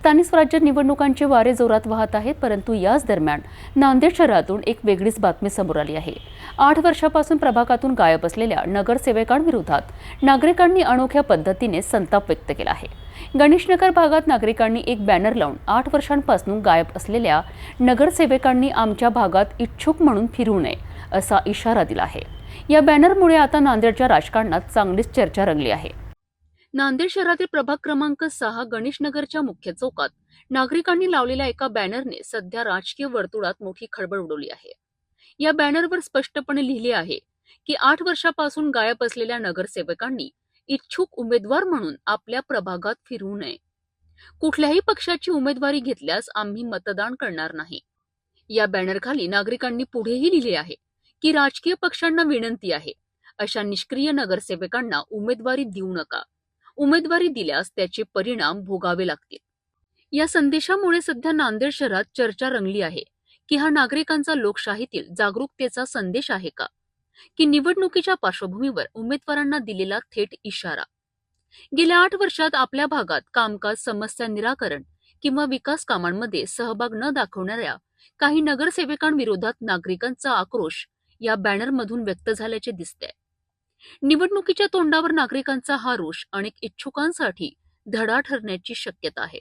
स्थानिक स्वराज्य निवडणुकांचे वारे जोरात वाहत आहेत परंतु याच दरम्यान नांदेड शहरातून एक वेगळीच बातमी समोर आली आहे. आठ वर्षापासून प्रभागातून गायब असलेल्या नगरसेवकांविरोधात नागरिकांनी अनोख्या पद्धतीने संताप व्यक्त केला आहे. गणेशनगर भागात नागरिकांनी एक बॅनर लावून आठ वर्षांपासून गायब असलेल्या नगरसेवकांनी आमच्या भागात इच्छुक म्हणून फिरू नये असा इशारा दिला आहे. या बॅनरमुळे आता नांदेडच्या राजकारणात चांगलीच चर्चा रंगली आहे. नांदेड शहरातील प्रभाग क्रमांक सहा गणेशनगरच्या मुख्य चौकात नागरिकांनी लावलेल्या एका बॅनरने सध्या राजकीय वर्तुळात मोठी खळबळ उडवली आहे. या बॅनरवर स्पष्टपणे लिहिले आहे की आठ वर्षापासून गायब असलेल्या नगरसेवकांनी इच्छुक उमेदवार म्हणून आपल्या प्रभागात फिरू नये. कुठल्याही पक्षाची उमेदवारी घेतल्यास आम्ही मतदान करणार नाही. या बॅनरखाली नागरिकांनी पुढेही लिहिले आहे की राजकीय पक्षांना विनंती आहे अशा निष्क्रिय नगरसेवकांना उमेदवारी देऊ नका. उमेदवारी दिल्यास त्याचे परिणाम भोगावे लागतील. या संदेशामुळे सध्या नांदेड शहरात चर्चा रंगली आहे की हा नागरिकांचा लोकशाहीतील जागरूकतेचा संदेश आहे का? की निवडणुकीच्या पार्श्वभूमीवर उमेदवारांना दिलेला थेट इशारा? गेल्या आठ वर्षात आपल्या भागात कामकाज समस्या निराकरण किंवा विकास कामांमध्ये सहभाग न दाखवणाऱ्या काही नगरसेवकांविरोधात नागरिकांचा आक्रोश या बॅनरमधून व्यक्त झाल्याचे दिसते निवडणुकीच्या तोंडावर नागरिकांचा हा रोष अनेक इच्छुकांसाठी धडा ठरण्याची शक्यता आहे.